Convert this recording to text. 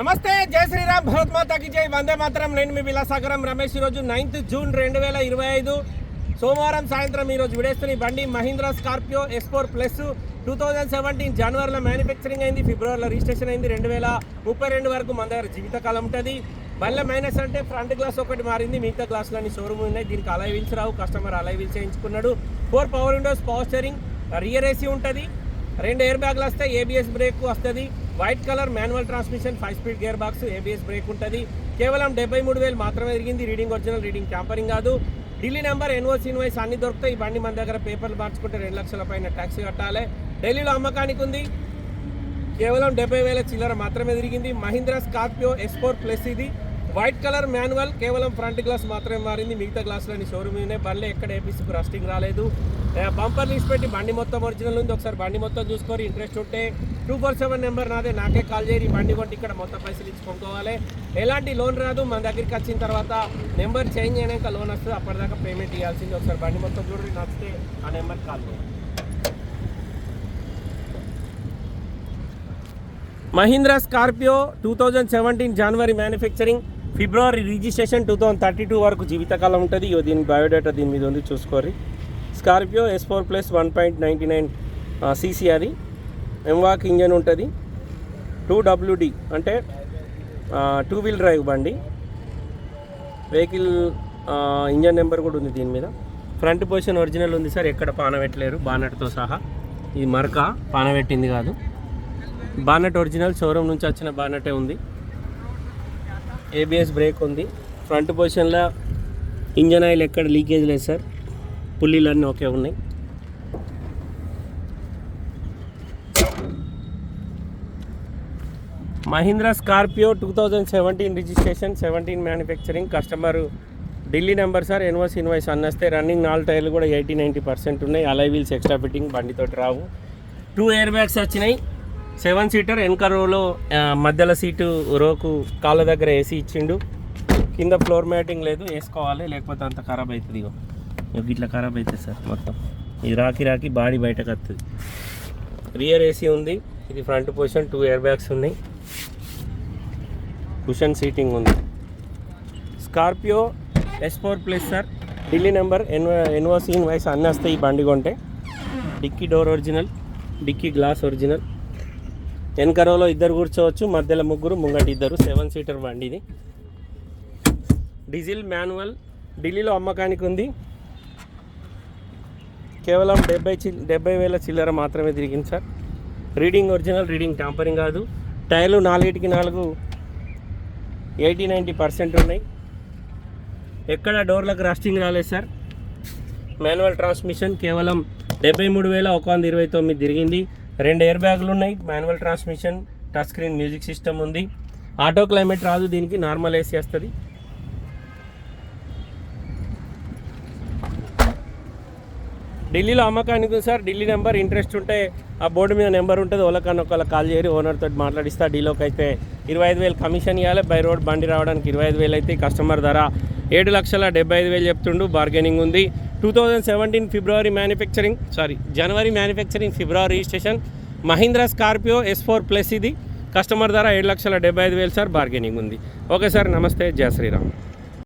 నమస్తే జై శ్రీరామ్ భరత్ మాతాకి జై. వందే మాత్రం. నేను మీ విలాసాగరం రమేష్. ఈరోజు నైన్త్ జూన్ రెండు వేల ఇరవై ఐదు సోమవారం సాయంత్రం ఈరోజు విడేస్తున్న బండి Mahindra Scorpio S four plus two thousand seventeen జనవరిలో మ్యానుఫ్యాక్చరింగ్ అయింది ఫిబ్రవరిలో రిజిస్ట్రేషన్ అయింది. రెండు వేల ముప్పై రెండు వరకు మన దగ్గర జీవితకాలం ఉంటుంది. బండ్ల మైనస్ అంటే ఫ్రంట్ గ్లాస్ ఒకటి మారింది మిగతా గ్లాసులన్నీ షోరూమ్ ఉన్నాయి. దీనికి అలై వీల్స్ రావు customer alloy wheels చేయించుకున్నాడు. Four power windows power steering rear AC ఉంటుంది. రెండు ఎయిర్ బ్యాగ్లు వస్తాయి ఏబిఎస్ బ్రేక్ వస్తుంది. White colour manual transmission five speed gear box ABS brake ఉంటుంది. కేవలం డెబ్బై మూడు వేలు మాత్రమే తిరిగింది. రీడింగ్ ఒరిజినల్ రీడింగ్ ట్యాంపరింగ్ కాదు. ఢిల్లీ నెంబర్ ఎన్ఓసి ఇన్వాయిస్ అన్ని దొరుకుతాయి. ఈ బండి మన దగ్గర పేపర్లు మార్చుకుంటే రెండు లక్షల పైన ట్యాక్సీ కట్టాలి. ఢిల్లీలో అమ్మకానికి ఉంది. కేవలం డెబ్బై వేల చిల్లర మాత్రమే తిరిగింది. Mahindra Scorpio S four plus ఇది. వైట్ కలర్ మాన్యువల్ కేవలం ఫ్రంట్ గ్లాస్ మాత్రమే మారింది. మిగతా గ్లాసులని షోరూమ్ ఉన్నాయి ఎక్కడ ఏపీసీకి రస్టింగ్ రాలేదు. బంపర్ లిస్ట్ పెట్టి బండి మొత్తం ఒరిజినల్ ఉంది. ఒకసారి బండి మొత్తం చూసుకొని ఇంట్రెస్ట్ ఉంటే టూ ఫోర్ సెవెన్ నెంబర్ నాదే. నాకే కాల్ చేయరు. బండి కొట్టి ఇక్కడ మొత్తం పైసలు ఇచ్చుకోవాలి ఎలాంటి లోన్ రాదు. మన దగ్గరికి వచ్చిన తర్వాత నెంబర్ చేంజ్ అయినాక లోన్ వస్తుంది. అప్పటిదాకా పేమెంట్ ఇవ్వాల్సింది. ఒకసారి బండి మొత్తం చూడండి. నచ్చితే ఆ నెంబర్కి కాల్ చేయండి. Mahindra Scorpio two thousand seventeen జనవరి మ్యానుఫ్యాక్చరింగ్ ఫిబ్రవరి registration two thousand thirty two వరకు జీవితకాలం ఉంటుంది. ఇగో దీని బయోడేటా దీని మీద ఉంది. చూసుకోరి Scorpio S four plus one point ninety nine CC అది. ఎంవాక్ ఇంజన్ ఉంటుంది. టూ డబ్ల్యూడి అంటే టూ వీల్ డ్రైవ్ బండి. వెహికల్ ఇంజన్ నెంబర్ కూడా ఉంది దీని మీద. ఫ్రంట్ పొజిషన్ ఒరిజినల్ ఉంది సార్ ఎక్కడ పానబెట్టలేరు బానెట్తో సహా. ఇది మరక పానబెట్టింది కాదు. బానెట్ ఒరిజినల్ షోరూమ్ నుంచి వచ్చిన బానెటే ఉంది. ఏబిఎస్ బ్రేక్ ఉంది. ఫ్రంట్ పొజిషన్లో ఇంజన్ ఆయిల్ ఎక్కడ లీకేజ్ లేదు సార్. పుల్లీలన్నీ ఓకే ఉన్నాయి. Mahindra Scorpio two thousand seventeen registration seventeen manufacturing customer Delhi number sir invoice invoice అన్నస్తే running నాలుగు టైర్లు కూడా ఎయిటీ నైంటీ పర్సెంట్ ఉన్నాయి. అలై వీల్స్ ఎక్స్ట్రా ఫిట్టింగ్ బండితోటి రావు. టూ ఎయిర్ బ్యాగ్స్ వచ్చినాయి. సెవెన్ సీటర్ వెనక రోలో మధ్యలో సీటు రోకు కాళ్ళ దగ్గర ఏసీ ఇచ్చిండు. కింద ఫ్లోర్ మ్యాటింగ్ లేదు వేసుకోవాలి లేకపోతే అంత ఖరాబ్ అవుతుంది ఇట్లా ఖరాబ్ అవుతుంది సార్ మొత్తం. ఇది రాకి రాకి బాడీ బయటకు వస్తుంది రియర్ ఏసీ ఉంది ఇది front position two air bags ఉన్నాయి. కుషన్ సీటింగ్ ఉంది. Scorpio S four plus sir. Delhi number N NOC vice అన్నీ వస్తాయి ఈ బండి కొంటే. Dicky door original dicky glass original. వెనక రోలో ఇద్దరు కూర్చోవచ్చు మధ్యలో ముగ్గురు ముంగటి ఇద్దరు సెవెన్ సీటర్ బండి ఇది. డీజిల్ మాన్యువల్ ఢిల్లీలో అమ్మకానికి ఉంది. కేవలం డెబ్బై చి డెబ్బై వేల చిల్లర మాత్రమే తిరిగింది sir. Reading original reading tampering కాదు. టైర్లు నాలుగిటికి నాలుగు ఎయిటీ నైంటీ పర్సెంట్ ఉన్నాయి. ఎక్కడ డోర్లకు రస్టింగ్ రాలేదు సార్. మాన్యువల్ ట్రాన్స్మిషన్ కేవలం డెబ్బై మూడు వేల ఒక వంద ఇరవై తొమ్మిది తిరిగింది. రెండు ఎయిర్ బ్యాగులు ఉన్నాయి. Manual transmission touch screen music system ఉంది. ఆటో క్లైమేట్ రాదు దీనికి. నార్మల్ ఏసీ వస్తుంది. ఢిల్లీలో అమ్మకానికి సార్. ఢిల్లీ నెంబర్ ఇంట్రెస్ట్ ఉంటే ఆ బోర్డు మీద నెంబర్ ఉంటుంది. ఓలకన్న ఒకళ్ళ కాల్ చేయరు. ఓనర్తో మాట్లాడిస్తా. డీలోకి అయితే ఇరవై ఐదు వేలు కమిషన్ ఇవ్వాలి బై రోడ్ బండి రావడానికి ఇరవై ఐదు వేలు అయితే కస్టమర్ ధర. ఏడు లక్షల డెబ్బై ఐదు వేలు చెప్తుండు. బార్గెనింగ్ ఉంది. టూ థౌజండ్ సెవెంటీన్ ఫిబ్రవరి మ్యానుఫ్యాక్చరింగ్ సారీ జనవరి మ్యానుఫ్యాక్చరింగ్ ఫిబ్రవరి registration Mahindra Scorpio S four plus ఇది. కస్టమర్ ధర ఏడు లక్షల డెబ్బై ఐదు వేలు సార్ బార్గెనింగ్ ఉంది. ఓకే సార్ నమస్తే జయ శ్రీరామ్